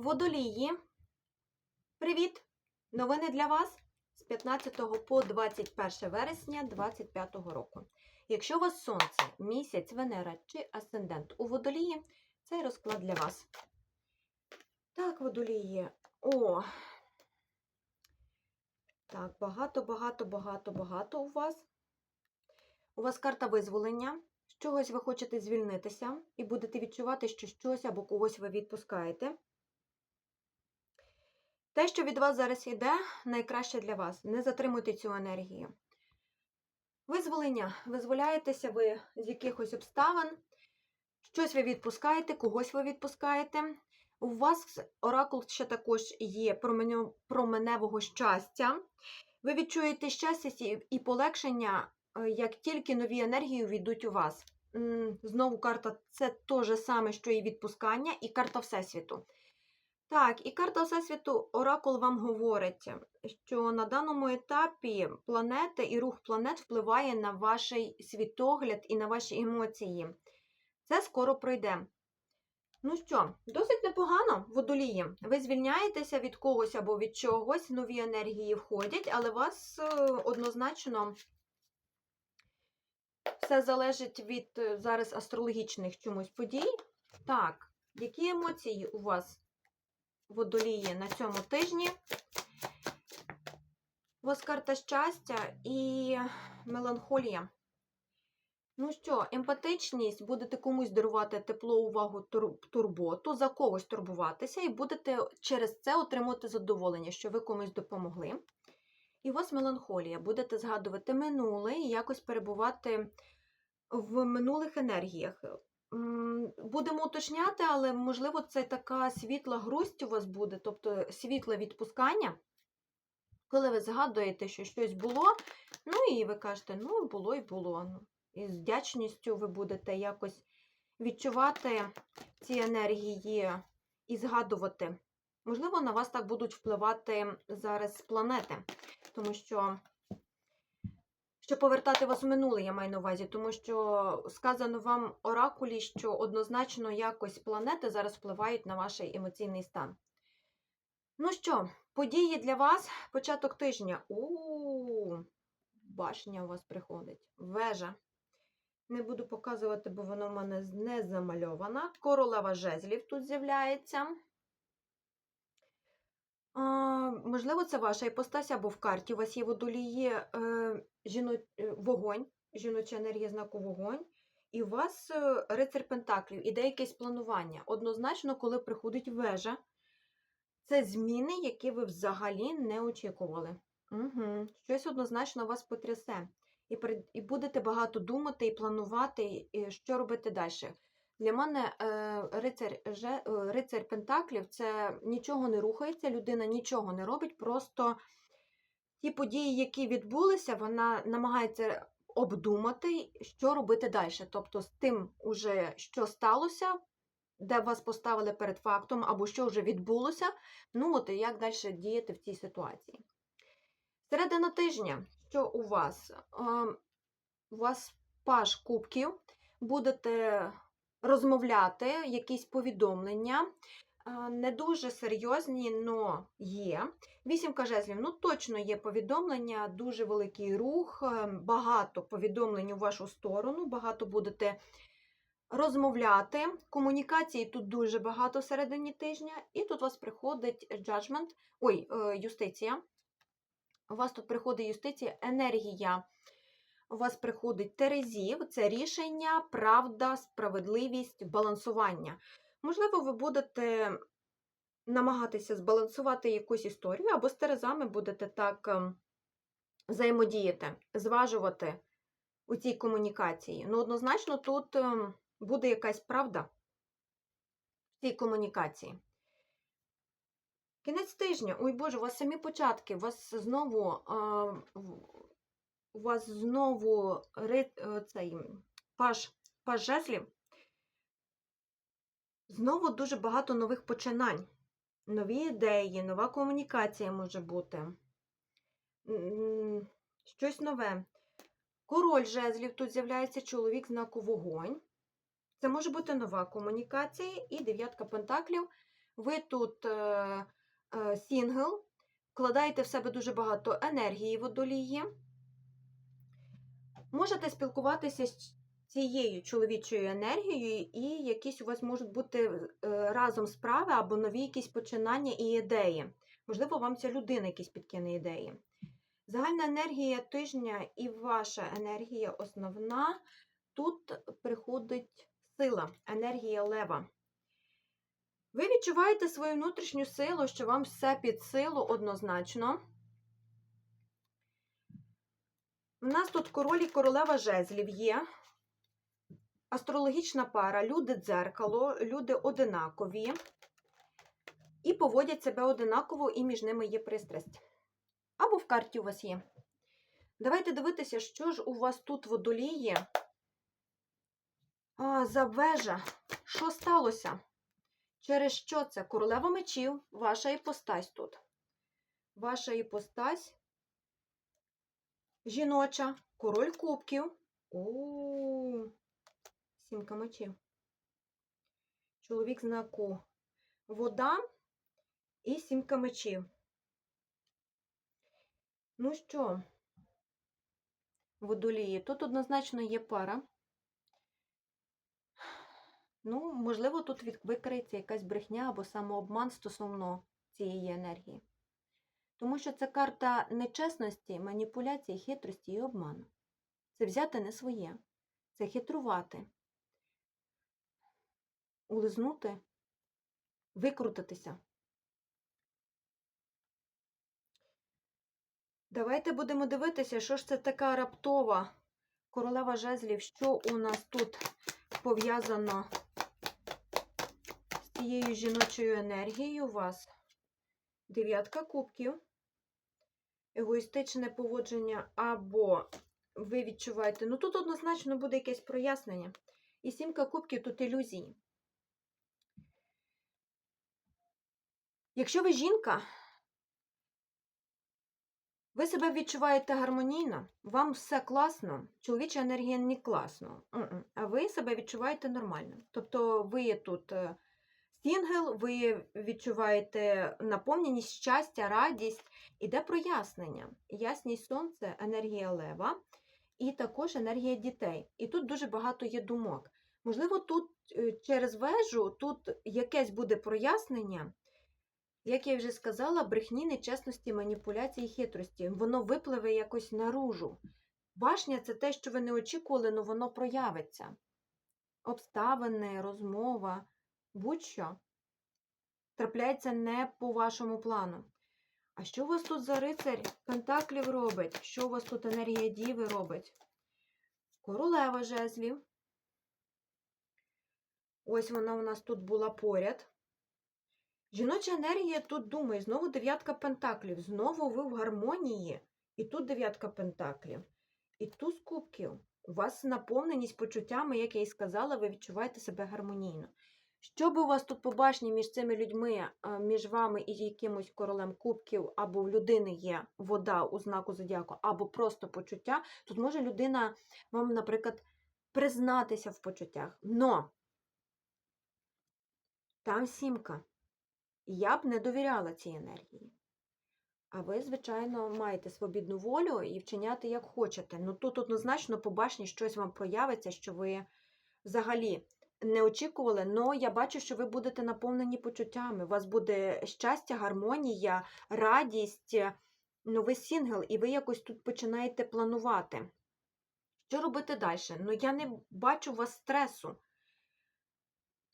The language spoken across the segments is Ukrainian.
Водолії. Привіт! Новини для вас з 15 по 21 вересня 2025 року. Якщо у вас сонце, місяць, Венера чи асцендент у водолії, цей розклад для вас. Так, водолії. О! Так, багато, багато, багато, багато у вас. У вас карта визволення. З чогось ви хочете звільнитися і будете відчувати, що щось або когось ви відпускаєте. Те, що від вас зараз йде, найкраще для вас. Не затримуйте цю енергію. Визволення. Визволяєтеся ви з якихось обставин. Щось ви відпускаєте, когось ви відпускаєте. У вас оракул ще також є променевого щастя. Ви відчуєте щастя і- полегшення, е, як тільки нові енергії війдуть у вас. Знову карта це те же саме, що і відпускання, і карта Всесвіту. Так, і карта Всесвіту Оракул вам говорить, що на даному етапі планети і рух планет впливає на ваш світогляд і на ваші емоції. Це скоро пройде. Ну що, досить непогано, водолії. Ви звільняєтеся від когось або від чогось, нові енергії входять, але вас е, однозначно все залежить від е, зараз астрологічних чомусь подій. Так, які емоції у вас? Водолії на цьому тижні. У вас карта щастя і меланхолія. Ну що, емпатичність, будете комусь дарувати тепло, увагу, турботу, за когось турбуватися, і будете через це отримувати задоволення, що ви комусь допомогли. І у вас меланхолія, будете згадувати минуле і якось перебувати в минулих енергіях. Будемо уточняти, але можливо це така світла грусть у вас буде, тобто світле відпускання, коли ви згадуєте, що щось було, ну і ви кажете, ну було і було. Ну, І з вдячністю ви будете якось відчувати ці енергії і згадувати. Можливо, на вас так будуть впливати зараз планети, тому що щоб повертати вас в минуле, я маю на увазі, тому що сказано вам оракулі, що однозначно якось планети зараз впливають на ваш емоційний стан. Ну що, події для вас початок тижня. У башня у вас приходить. Вежа. Не буду показувати, бо воно в мене не замальована. Королева жезлів тут з'являється. Можливо, це ваша іпостася або в карті. У вас є водолії е, жіно... е, вогонь, жіноча енергія знаку вогонь, і у вас е, рицар Пентаклів, іде якесь планування. Однозначно, коли приходить вежа, це зміни, які ви взагалі не очікували. Угу. Щось однозначно вас потрясе. І, і будете багато думати і планувати, і що робити далі. Для мене е, рицар, е, рицар Пентаклів це нічого не рухається, людина нічого не робить, просто ті події, які відбулися, вона намагається обдумати, що робити далі. Тобто з тим, уже, що сталося, де вас поставили перед фактом, або що вже відбулося, ну от і як далі діяти в цій ситуації. Середина тижня, що у вас? Е, У вас паш кубків, будете розмовляти, якісь повідомлення. Не дуже серйозні, але є. Вісімка жезлів, ну точно є повідомлення, дуже великий рух, е, багато повідомлень у вашу сторону, багато будете розмовляти. Комунікації тут дуже багато в середині тижня, і тут у вас приходить judgment, ой, е, юстиція. У вас тут приходить юстиція, енергія. У вас приходить Терезів, це рішення, правда, справедливість, балансування. Можливо, ви будете намагатися збалансувати якусь історію, або з Терезами будете так ем, взаємодіяти, зважувати у цій комунікації. Ну, однозначно, тут ем, буде якась правда в цій комунікації. Кінець тижня. Ой Боже, у вас самі початки, у вас знову, е, у вас знову е, цей паж, паж жезлів. Знову дуже багато нових починань. Нові ідеї, нова комунікація може бути. Щось нове. Король жезлів тут з'являється чоловік знаку вогонь. Це може бути нова комунікація і дев'ятка пентаклів. ви тут е, е, сінгл, вкладаєте в себе дуже багато енергії водолії. Можете спілкуватися з цією чоловічою енергією, і якісь у вас можуть бути е, разом справи або нові якісь починання і ідеї. Можливо, вам ця людина якісь підкине ідеї. Загальна енергія тижня і ваша енергія основна. Тут приходить сила, енергія лева. Ви відчуваєте свою внутрішню силу, що вам все під силу однозначно. У нас тут король і королева жезлів є. Астрологічна пара, люди дзеркало, люди одинакові. І поводять себе одинаково, і між ними є пристрасть. Або в карті у вас є. Давайте дивитися, що ж у вас тут водоліє. А, за вежа. Що сталося? Через що це? Королева мечів, ваша іпостась тут. Ваша іпостась жіноча, король кубків. О, сімка мечів. Чоловік знаку. Вода і сімка мечів. Ну що, водолії, тут однозначно є пара. Ну, можливо, тут викриється якась брехня або самообман стосовно цієї енергії. Тому що це карта нечесності, маніпуляції, хитрості і обману. Це взяти не своє, це хитрувати, улизнути, викрутитися. Давайте будемо дивитися, що ж це така раптова королева жезлів, що у нас тут пов'язано з цією жіночою енергією у вас. Дев'ятка кубків, егоїстичне поводження, або ви відчуваєте, ну тут однозначно буде якесь прояснення. І сімка кубків тут ілюзії. Якщо ви жінка, ви себе відчуваєте гармонійно, вам все класно, чоловіча енергія не класно, а ви себе відчуваєте нормально. Тобто ви тут е, сінгл, ви відчуваєте наповненість, щастя, радість, іде прояснення. Ясність сонце, енергія лева і також енергія дітей. І тут дуже багато є думок. Можливо, тут е, через вежу тут якесь буде прояснення. Як я вже сказала, брехні, нечесності, маніпуляції, хитрості. Воно випливе якось наружу. Башня це те, що ви не очікували, але воно проявиться. Обставини, розмова, будь-що трапляється не по вашому плану. А що у вас тут за рицарь Пентаклів робить? Що у вас тут енергія Діви робить? Королева жезлів. Ось вона у нас тут була поряд. Жіноча енергія тут думає, знову дев'ятка пентаклів, знову ви в гармонії. І тут дев'ятка пентаклів. І туз кубків. У вас наповненість почуттями, як я і сказала, ви відчуваєте себе гармонійно. Що би у вас тут побачені між цими людьми, між вами і якимось королем кубків, або в людини є вода у знаку зодіаку, або просто почуття, тут може людина вам, наприклад, признатися в почуттях. Но там сімка. Я б не довіряла цій енергії. А ви, звичайно, маєте свобідну волю і вчиняти як хочете. Ну тут однозначно по щось вам проявиться, що ви взагалі не очікували, але я бачу, що ви будете наповнені почуттями. У вас буде щастя, гармонія, радість, ну ви сінгл, і ви якось тут починаєте планувати. Що робити далі? Ну, я не бачу у вас стресу.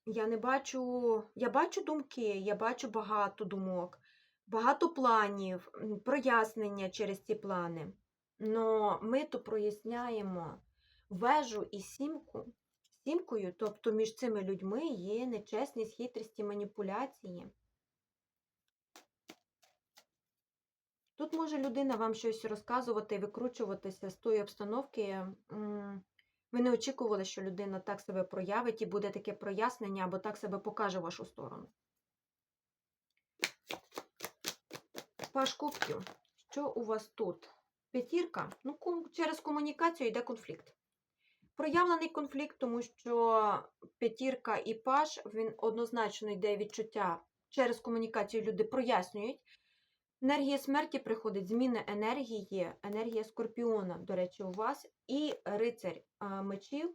Я не бачу, я бачу думки, я бачу багато думок, багато планів, прояснення через ці плани. Но ми то проясняємо вежу і сімку. Сімкою, тобто між цими людьми є нечесність, хитрість і маніпуляції. Тут може людина вам щось розказувати і викручуватися з тої обстановки. ви не очікували, що людина так себе проявить і буде таке прояснення, або так себе покаже в вашу сторону. Паш кубків. Що у вас тут? П'ятірка. Ну, через комунікацію йде конфлікт. Проявлений конфлікт, тому що п'ятірка і паш, він однозначно йде відчуття через комунікацію люди прояснюють. Енергія смерті приходить, зміна енергії, енергія скорпіона, до речі, у вас, і рицарь мечів.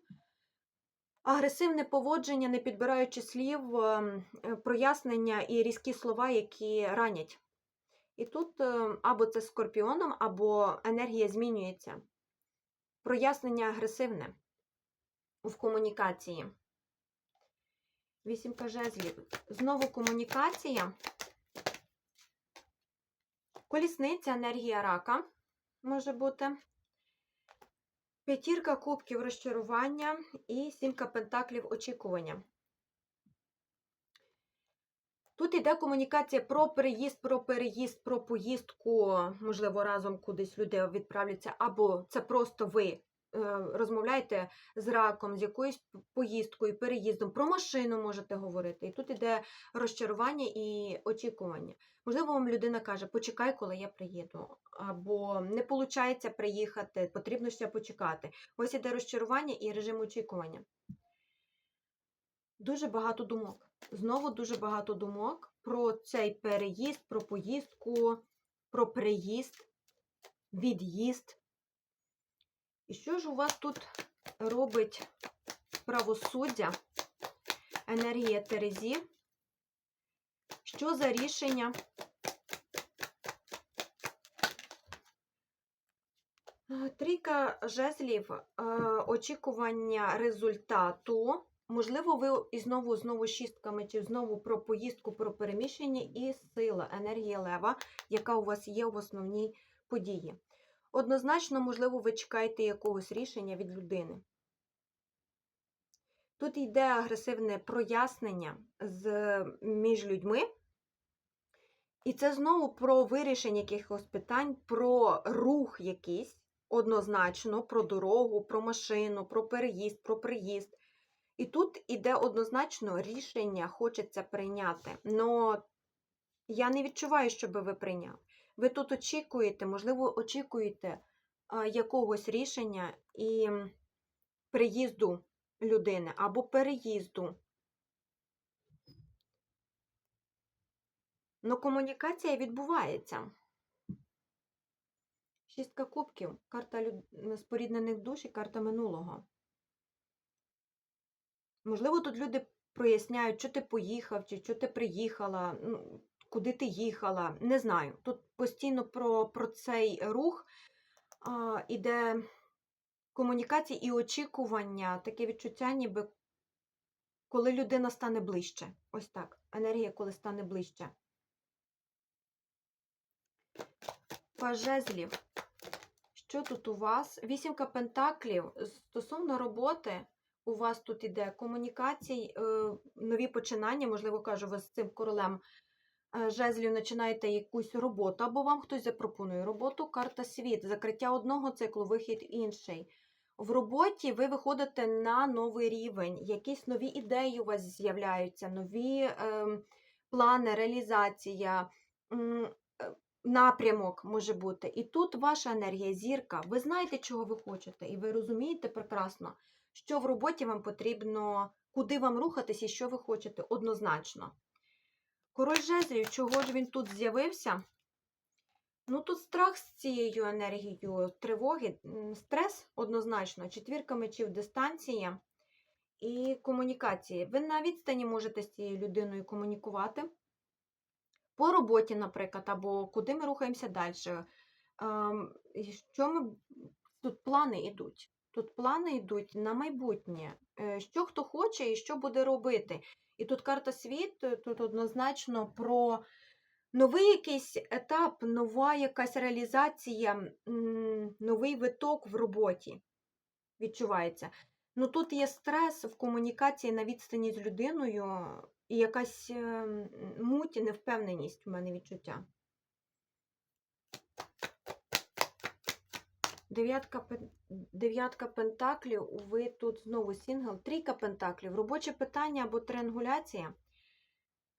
Агресивне поводження, не підбираючи слів, ем, е, прояснення і різкі слова, які ранять. І тут е, або це скорпіоном, або енергія змінюється. Прояснення агресивне в комунікації. Вісімка жезлів. Знову комунікація. Колісниця, енергія рака може бути. П'ятірка кубків розчарування і сімка пентаклів очікування. Тут йде комунікація про переїзд, про переїзд, про поїздку, можливо, разом кудись люди відправляться, або це просто ви розмовляєте з раком, з якоюсь поїздкою, переїздом, про машину можете говорити. І тут йде розчарування і очікування. Можливо, вам людина каже, почекай, коли я приїду, або не виходить приїхати, потрібно ще почекати. Ось іде розчарування і режим очікування. Дуже багато думок. Знову дуже багато думок про цей переїзд, про поїздку, про приїзд, від'їзд. І що ж у вас тут робить правосуддя, енергія Терезі? Що за рішення? Трійка жезлів, очікування результату. Можливо, ви і знову знову шістка мечів, знову про поїздку, про переміщення і сила, енергія лева, яка у вас є в основній події. Однозначно, можливо, ви чекаєте якогось рішення від людини. Тут йде агресивне прояснення з, між людьми. І це знову про вирішення якихось питань, про рух якийсь, однозначно, про дорогу, про машину, про переїзд, про приїзд. І тут іде однозначно рішення, хочеться прийняти. Но я не відчуваю, щоб ви прийняли. Ви тут очікуєте, можливо, очікуєте якогось рішення і приїзду людини або переїзду. Но комунікація відбувається. Шістка кубків, карта люд... споріднених душ і карта минулого. Можливо, тут люди проясняють, що ти поїхав, чи що ти приїхала, ну, куди ти їхала. Не знаю. Тут постійно про, про цей рух а, іде комунікація і очікування, таке відчуття, ніби коли людина стане ближче. Ось так. Енергія, коли стане ближче. Пажезлів. Що тут у вас? Вісімка пентаклів. Стосовно роботи, у вас тут іде комунікацій, е, нові починання, можливо, кажу, ви з цим королем жезлів починаєте якусь роботу, або вам хтось запропонує роботу, карта світ, закриття одного циклу, вихід інший. В роботі ви виходите на новий рівень, якісь нові ідеї у вас з'являються, нові е, плани, реалізація, е, напрямок може бути. І тут ваша енергія, зірка. Ви знаєте, чого ви хочете, і ви розумієте прекрасно, що в роботі вам потрібно, куди вам рухатись і що ви хочете однозначно. Король жезлів, чого ж він тут з'явився? Ну, тут страх з цією енергією тривоги, стрес однозначно, четвірка мечів, дистанція і комунікації. Ви на відстані можете з цією людиною комунікувати. По роботі, наприклад, або куди ми рухаємося далі. Ем, Що ми... Тут плани йдуть. Тут плани йдуть на майбутнє. Е, Що хто хоче і що буде робити. І тут карта світ, тут однозначно про новий якийсь етап, нова якась реалізація, новий виток в роботі відчувається. Ну тут є стрес в комунікації на відстані з людиною і якась е, муть, невпевненість у мене відчуття. Дев'ятка, дев'ятка пентаклів, ви тут знову сингл, трійка пентаклів, робоче питання або триангуляція.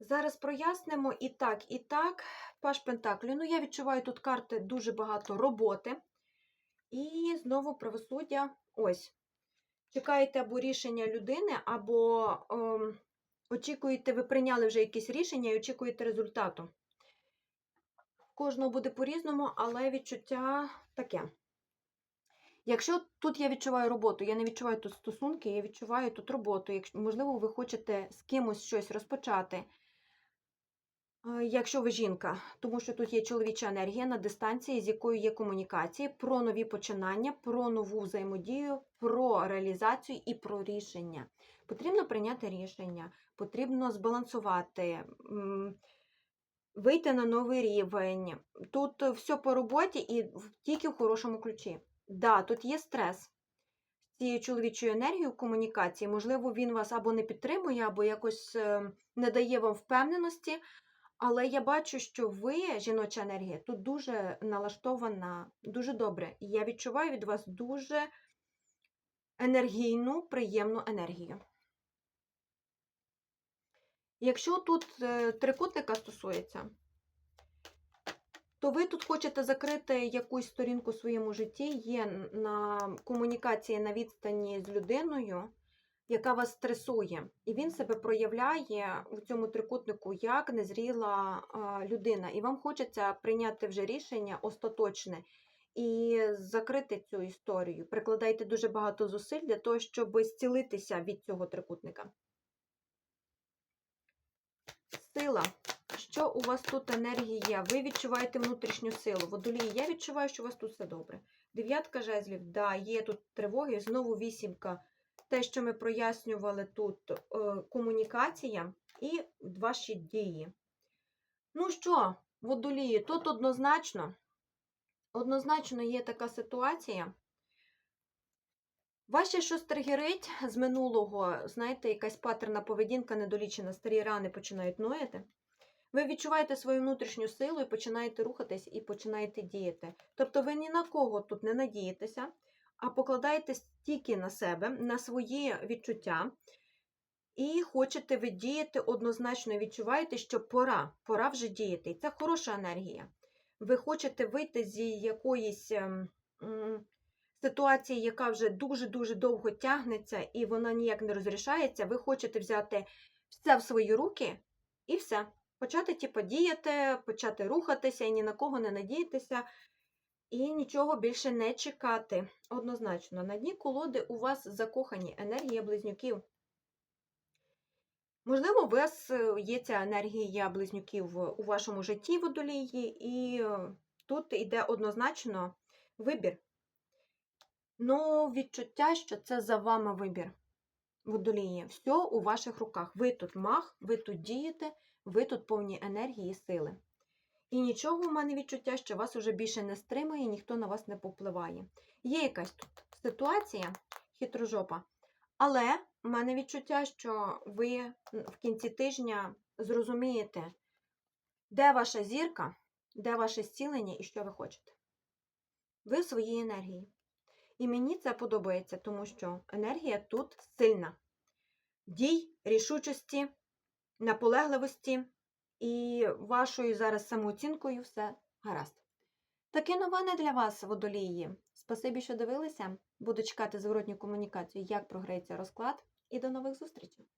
Зараз прояснимо і так, і так. Паш пентаклів. Ну, я відчуваю тут карти дуже багато роботи. І знову правосуддя. Ось. Чекаєте або рішення людини, або ем, очікуєте, ви прийняли вже якесь рішення і очікуєте результату. Кожного буде по-різному, але відчуття таке. Якщо тут я відчуваю роботу, я не відчуваю тут стосунки, я відчуваю тут роботу. Якщо, можливо, ви хочете з кимось щось розпочати, е, якщо ви жінка, тому що тут є чоловіча енергія на дистанції, з якою є комунікації, про нові починання, про нову взаємодію, про реалізацію і про рішення. Потрібно прийняти рішення, потрібно збалансувати, вийти на новий рівень. Тут все по роботі і тільки в хорошому ключі. Да, тут є стрес з цією чоловічою енергією в комунікації. Можливо, він вас або не підтримує, або якось е, не дає вам впевненості. Але я бачу, що ви, жіноча енергія, тут дуже налаштована, дуже добре. І я відчуваю від вас дуже енергійну, приємну енергію. Якщо тут е, трикутника стосується, то ви тут хочете закрити якусь сторінку в своєму житті, є на комунікації на відстані з людиною, яка вас стресує. І він себе проявляє у цьому трикутнику як незріла людина. І вам хочеться прийняти вже рішення остаточне і закрити цю історію. Прикладайте дуже багато зусиль для того, щоб зцілитися від цього трикутника. Сила. Що у вас тут енергія? Ви відчуваєте внутрішню силу. Водолії, я відчуваю, що у вас тут все добре. Дев'ятка жезлів, да, є тут тривоги, знову вісімка. Те, що ми прояснювали тут, е, комунікація і ваші дії. Ну що, водолії, тут однозначно, однозначно є така ситуація. Ваше щось тригерить з минулого, знаєте, якась патерна поведінка недолічена, старі рани починають нояти. Ви відчуваєте свою внутрішню силу і починаєте рухатись і починаєте діяти. Тобто ви ні на кого тут не надієтеся, а покладаєтесь тільки на себе, на свої відчуття. І хочете ви діяти однозначно, відчуваєте, що пора, пора вже діяти. І це хороша енергія. Ви хочете вийти з якоїсь ем, ситуації, яка вже дуже-дуже довго тягнеться, і вона ніяк не розрішається. Ви хочете взяти все в свої руки і все. Почати типу, діяти, почати рухатися і ні на кого не надіятися, і нічого більше не чекати. Однозначно, на дні колоди у вас закохані енергія близнюків. Можливо, у вас е, є ця енергія близнюків у вашому житті водолії, і е, тут йде однозначно вибір. Ну, відчуття, що це за вами вибір. Водолії, все у ваших руках. Ви тут мах, ви тут дієте, ви тут повні енергії і сили. І нічого в мене відчуття, що вас уже більше не стримає, ніхто на вас не попливає. Є якась тут ситуація, хитрожопа, але в мене відчуття, що ви в кінці тижня зрозумієте, де ваша зірка, де ваше зцілення і що ви хочете. Ви в своїй енергії. І мені це подобається, тому що енергія тут сильна. Дій, рішучості, наполегливості і вашою зараз самооцінкою все гаразд. Такі новини для вас, водолії. Спасибі, що дивилися. Буду чекати зворотню комунікацію, як програється розклад, і до нових зустрічей!